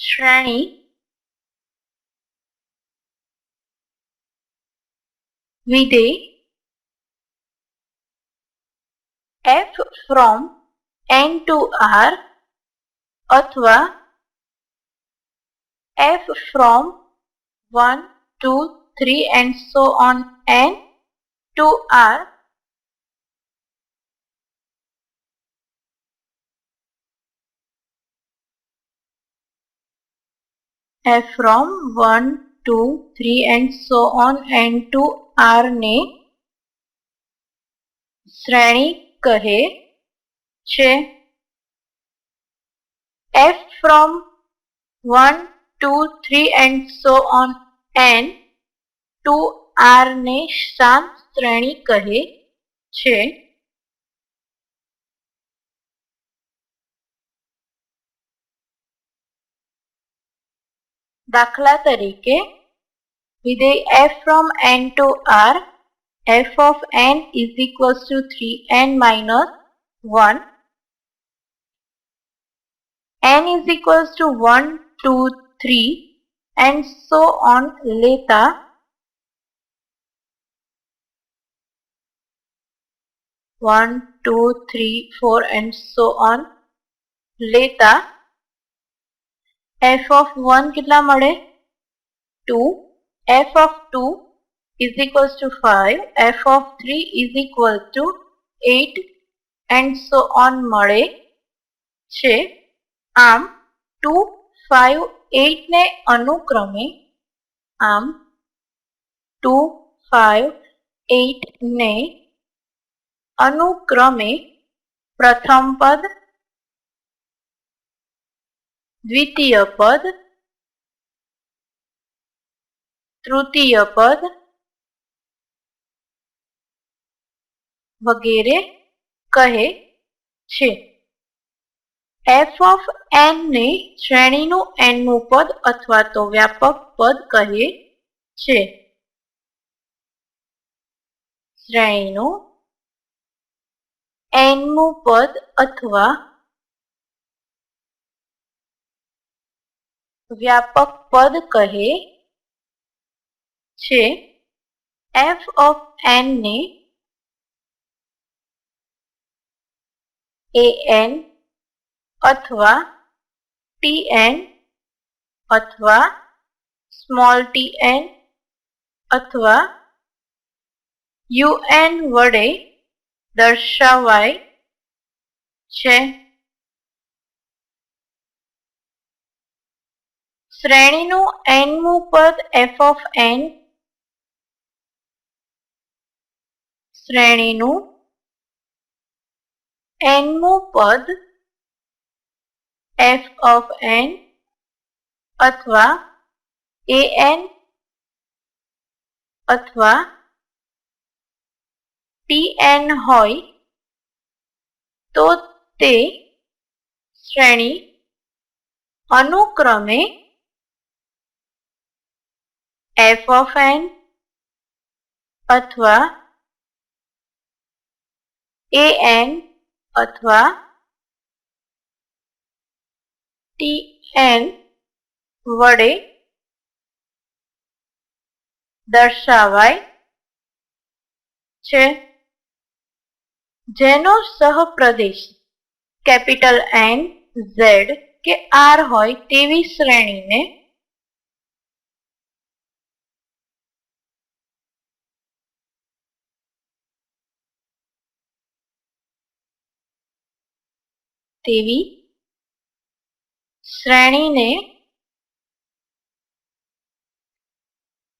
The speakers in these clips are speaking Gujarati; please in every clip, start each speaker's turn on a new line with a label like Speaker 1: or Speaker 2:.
Speaker 1: Shrani. Vide. F from N to R. Atva. F from 1, 2, 3 and so on N to R. f from 1 2 3 and so on n to r ને શ્રેણી કહે છે f from 1 2 3 and so on n to r ને શાંત શ્રેણી કહે છે દાખલા તરીકે વિધેય f from n to r f of n is equals to 3n minus 1 n is equals to 1 2 3 and so on લેતા one, two, three, four, and so on લેતા f of 1 કેટલા મળે 2 f of 2 is equals to 5 f of 3 is equal to 8 and so on મળે છે આમ 2 5 8 ને અનુક્રમે આમ 2 5 8 ને અનુક્રમે પ્રથમ પદ દ્વિતીય પદ, તૃતીય પદ વગેરે કહે છે. એફ ઓફ એન ને શ્રેણીનું એનનું પદ અથવા તો વ્યાપક પદ કહે છે. શ્રેણીનું એનનું પદ અથવા વ્યાપક પદ કહે છે એફ ઓફ એન ને એ એન અથવા ટી એન અથવા સ્મોલ ટી એન અથવા યુ એન વડે દર્શાવાય છે શ્રેણીનું એનમું પદ એફ ઓફ એન શ્રેણીનું એનમું પદ એફ ઓફ એન અથવા એ એન અથવા ટી એન હોય તો તે શ્રેણી અનુક્રમે એફ ઓફ એન અથવા એ એન અથવા ટી એન વડે દર્શાવાય છે. જેનો સહપ્રદેશ કેપિટલ એન ઝેડ કે આર હોય તેવી શ્રેણીને તેવી શ્રેણીને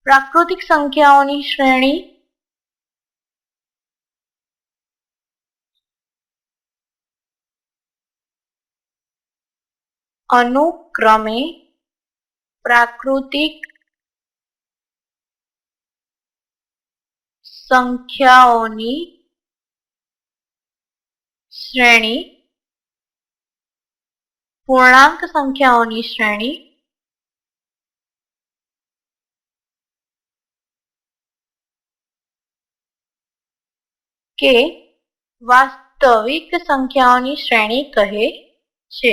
Speaker 1: પ્રાકૃતિક સંખ્યાઓની શ્રેણી અનુક્રમે પ્રાકૃતિક સંખ્યાઓની શ્રેણી પૂર્ણાંક સંખ્યાઓની શ્રેણી કે વાસ્તવિક સંખ્યાઓની શ્રેણી કહે છે.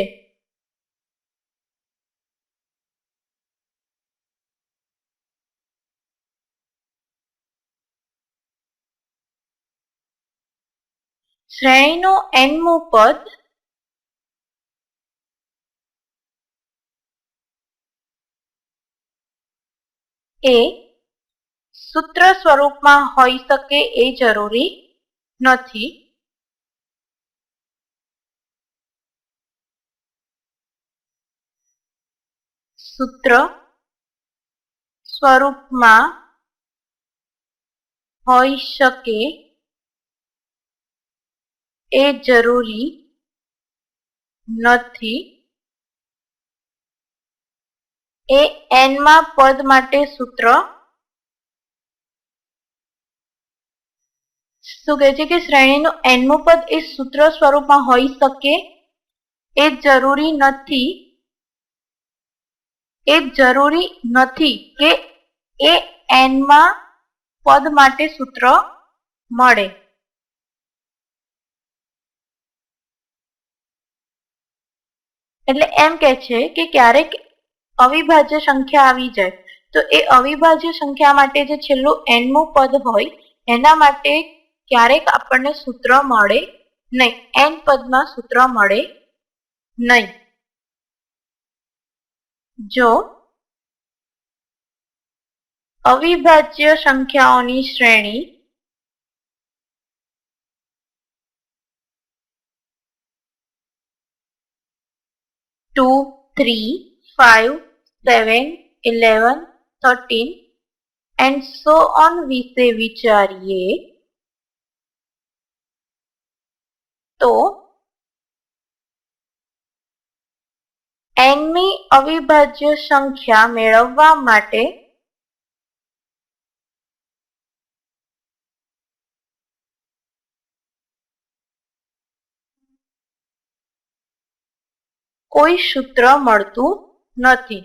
Speaker 1: શ્રેણીનું એનમું પદ એ સૂત્ર સ્વરૂપમાં હોઈ શકે એ જરૂરી નથી. સૂત્ર સ્વરૂપમાં હોઈ શકે એ જરૂરી નથી. એ એનમાં પદ માટે સૂત્ર શું કહે છે કે શ્રેણીનું એનમું પદ એ સૂત્ર સ્વરૂપમાં હોઈ શકે? એ જરૂરી નથી. એ જરૂરી નથી કે એ એનમાં પદ માટે સૂત્ર મળે. એટલે એમ કે છે કે ક્યારેક અવિભાજ્ય સંખ્યા આવી જાય, તો એ અવિભાજ્ય સંખ્યા માટે જે છેલ્લું એનમું પદ હોય, એના માટે ક્યારેક આપણને સૂત્ર મળે નહીં એન પદમાં સૂત્ર મળે નહીં. જો અવિભાજ્ય સંખ્યાઓની શ્રેણી two three five seven eleven thirteen and so on વિશે વિચારીએ તો એનમી અવિભાજ્ય સંખ્યા મેળવવા માટે કોઈ સૂત્ર મળતું નથી.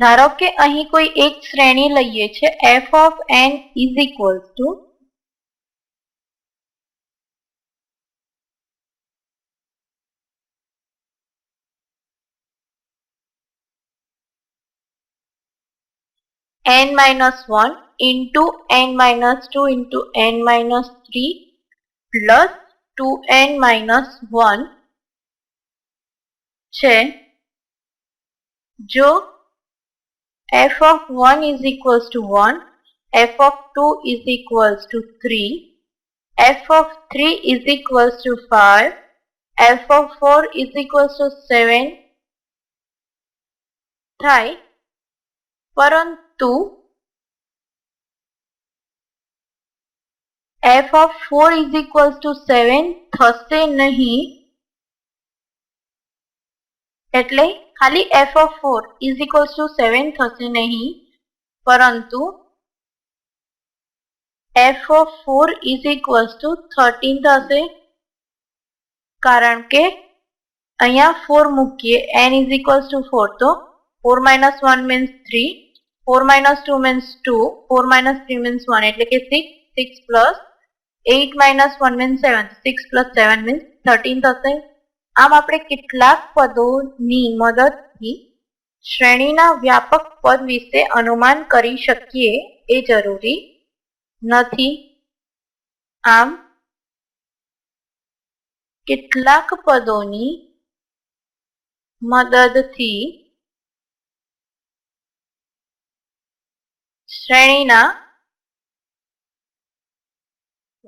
Speaker 1: ધારો કે અહીં કોઈ એક શ્રેણી લઈએ છે F of N is equal to n minus 1 into n minus 2 into n minus 3 plus 2n minus 1 છે જો f of 1 is equals to 1 f of 2 is equals to 3 f of 3 is equals to 5 f of 4 is equals to 7 થાય પરંતુ f of 4 is equals to 7 થશે નહીં એટલે ખાલી f of 4 is equals to 7 થશે નહીં પરંતુ f of 4 is equals to 13 થશે કારણ કે અહીંયા 4 મૂકીએ n is equals to 4 તો 4 minus 1 means 3 4 minus 2 means 2 4 minus 3 means 1 એટલે કે 6 6 plus 8 minus 1 means 7 6 plus 7 means 13 થશે આમ આપણે કેટલાક પદોની મદદથી શ્રેણીના વ્યાપક પદ વિશે અનુમાન કરી શકીએ. એ જરૂરી નથી. આમ, કેટલાક પદોની મદદથી શ્રેણીના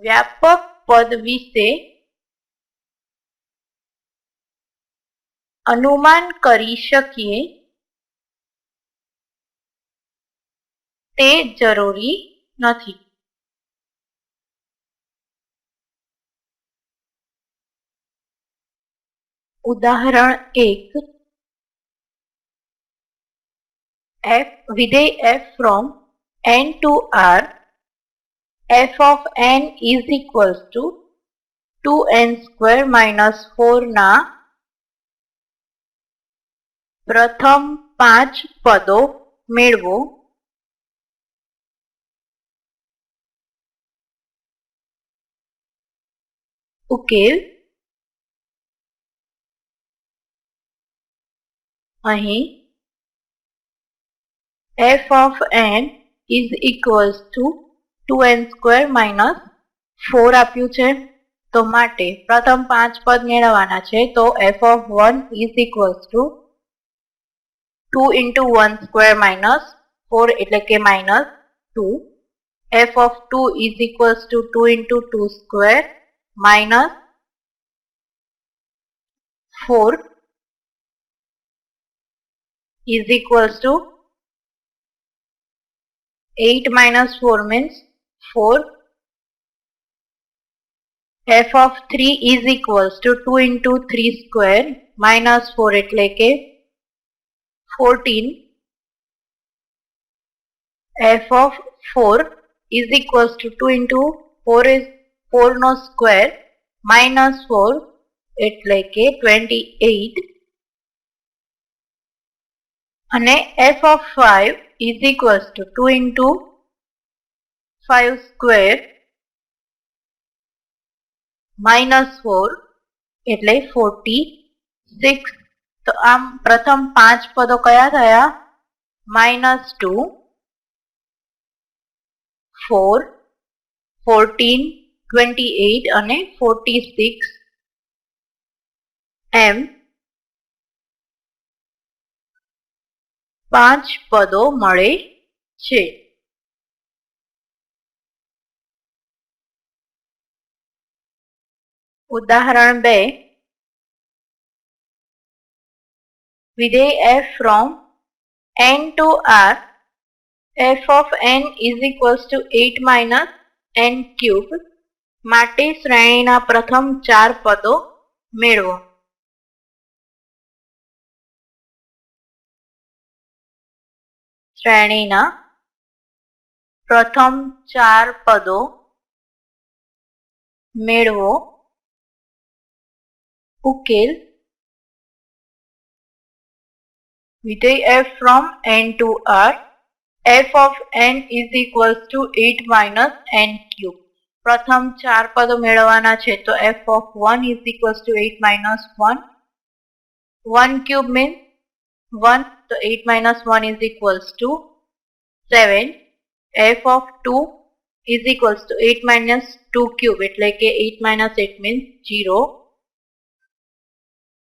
Speaker 1: વ્યાપક પદ વિશે અનુમાન કરી શકીએ તે જરૂરી નથી ઉદાહરણ એક f વિધેય f from n to r f of n is equals to 2n square minus 4 ના પ્રથમ પાંચ પદો મેળવો. ઉકેલ. અહીં. F of N is equals to two N square minus four આપ્યું છે. તો માટે પ્રથમ પાંચ પદ મેળવવાના છે. તો F of one is equals to two into one square minus four એટલે કે minus two F of two is equals to two into two square minus four is equals to 8 minus 4 means 4 f of 3 is equals to 2 into 3 square minus 4 એટલે કે 14 f of 4 is equals to 2 into 4 is 4 no square minus 4 એટલે કે 28 અને f of 5 is equals to 2 into 5 square minus 4 એટલે 46 તો આમ પ્રથમ પાંચ પદો કયા થયા? Minus two four fourteen twenty eight અને ફોર્ટી સિક્સ એમ પાંચ પદો મળે છે. ઉદાહરણ બે. વિધેય f from n to r, f of n is equals to 8 minus n cube, માટે શ્રેણીના પ્રથમ ચાર પદો મેળવો. શ્રેણીના પ્રથમ ચાર પદો મેળવો. ઉકેલ વિધેય f from n to r f of n is equals to 8 minus n cube પ્રથમ ચાર પદો મેળવવાના છે તો f of 1 is equals to 8 minus 1 1 cube means 1 તો 8 minus 1 is equals to 7 f of 2 is equals to 8 minus 2 cube એટલે કે 8 minus 8 means 0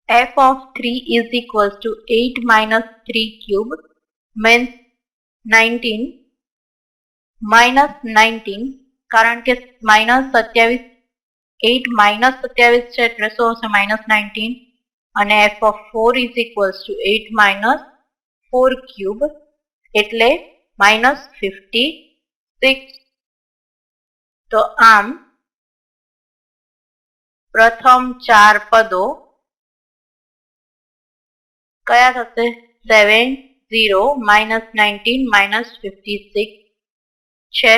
Speaker 1: f of 3 is equals to 8 minus 3 cube means 19 minus 19 કારણ કે માઇનસ સત્યાવીસ એટ માઇનસ સત્યાવીસ છે એટલે શું હશે માઇનસ નાઇન્ટીન અને F of four is equals to eight minus four cube એટલે માઇનસ ફિફ્ટી સિક્સ તો આમ પ્રથમ ચાર પદો કયા થશે seven zero minus nineteen minus fifty six છે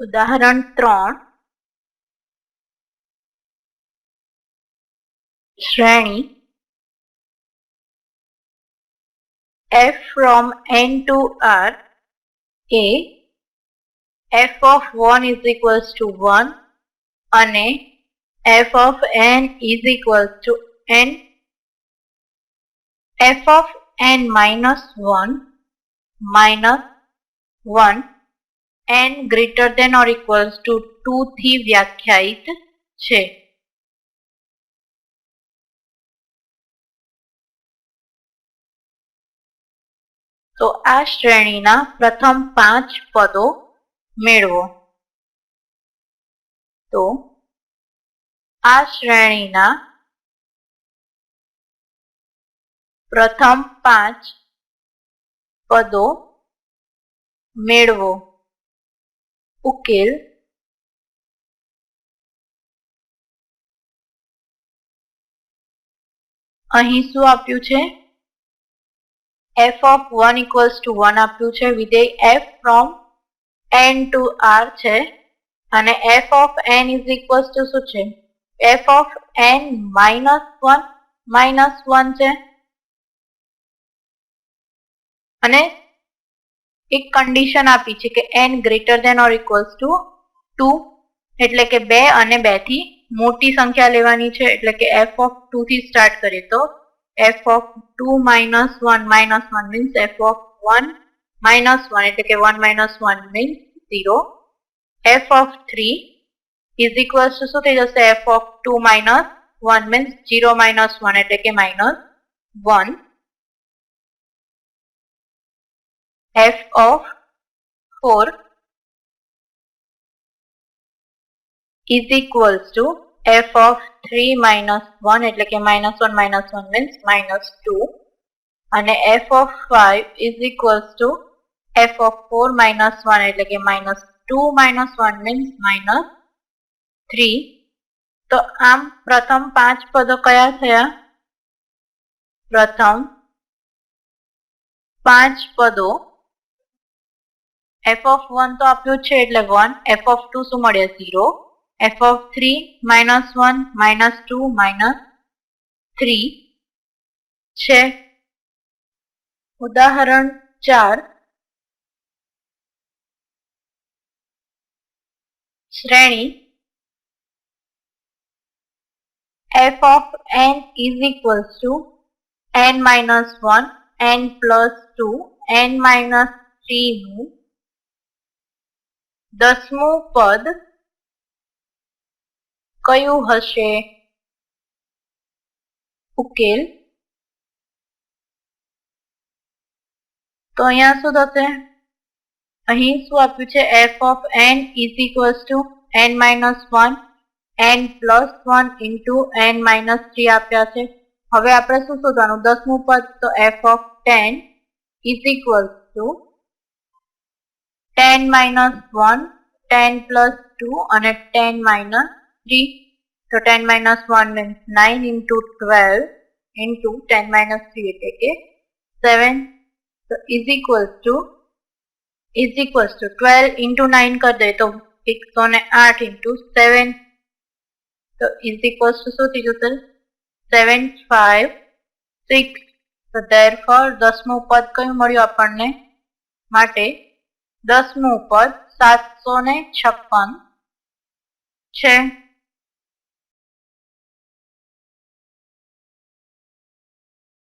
Speaker 1: ઉદાહરણ ત્રણ શ્રેણી f from n to r A f of 1 is equals to 1 અને f of n is equals to n f of n minus 1 minus 1 n greater than or equals to 2 થી વ્યાખ્યાયિત છે તો આ શ્રેણીના પ્રથમ પાંચ પદો મેળવો તો આ શ્રેણીના પ્રથમ પાંચ પદો મેળવો. ઉકેલ અહીં શું આપ્યું છે? F of one equals to one આપ્યું છે. વિધેય F from N to R છે. અને F of N is equals to શું છે? F of N minus one minus one છે. અને એક કન્ડિશન આપી છે કે N greater than or equals to two એટલે કે બે અને બેથી મોટી સંખ્યા લેવાની છે. એટલે કે એફ ઓફ ટુ થી સ્ટાર્ટ કરીએ તો F of two minus one minus one means F of one minus one એટલે કે one minus one means zero F of three is equals to શું થઈ જશે? F of two minus one means zero minus one એટલે કે minus 1 f of 4 is equals to f of 3 minus 1 એટલે કે minus 1 minus 1 means minus 2 અને f of 5 is equals to f of 4 minus 1 એટલે કે minus 2 minus 1 means minus 3 તો આમ પ્રથમ પાંચ પદો કયા થયા પ્રથમ પાંચ પદો f of 1 તો આપ્યું છે એટલે 1 f of 2 શું મળે 0 f of 3 minus 1 minus 2 minus 3 છે ઉદાહરણ 4 શ્રેણી f of n is equals to n minus 1 n plus 2 n minus 3 નું દસમું પદ કયું હશે? ઉકેલ. તો અહીંયા શું થશે? અહીં શું આપ્યું છે? F of N is equals to N minus one N plus one into N minus three આપ્યા છે. હવે આપણે શું શોધવાનું? દસમું પદ. તો F of ten is equals to ten minus one ten plus two અને ten minus 3. So 10 minus 1 means 9 into 12 into 10 minus 3 એટલે કે 7 so is equals to is equals to 12 into 9 કરી દે તો 108 into 7 so is equals to શું થઈ જશે 7 5 6 so therefore દસમું પદ કયું મળ્યું આપણને માટે દસમું પદ સાતસો ને છપ્પન છે.